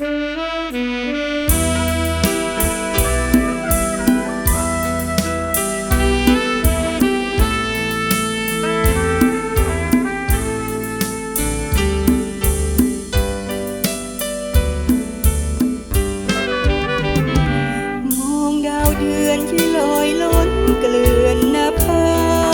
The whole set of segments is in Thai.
มองดาวเดือนที่ลอยล้นเกลื่อนหน้าผา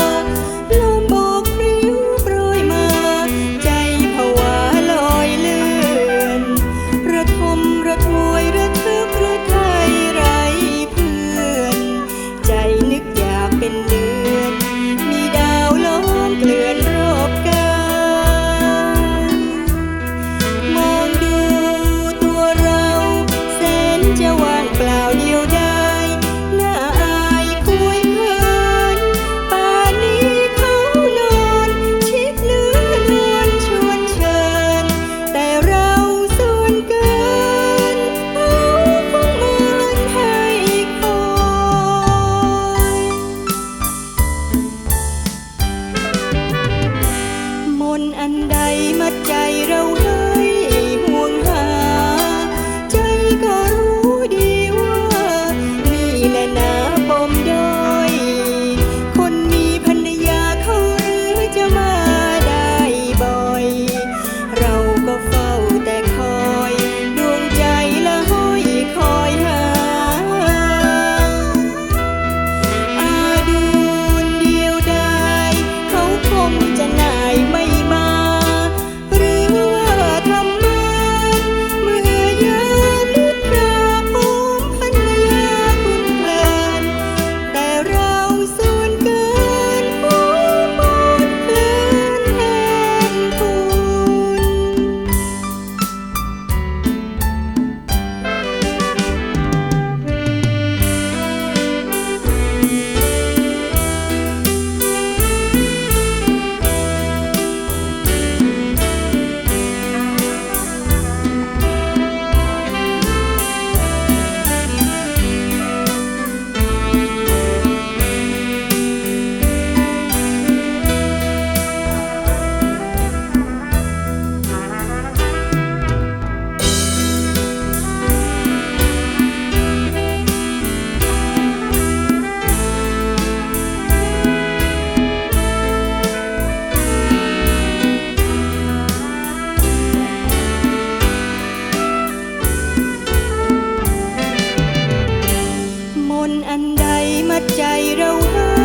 ใดมาใจเราให้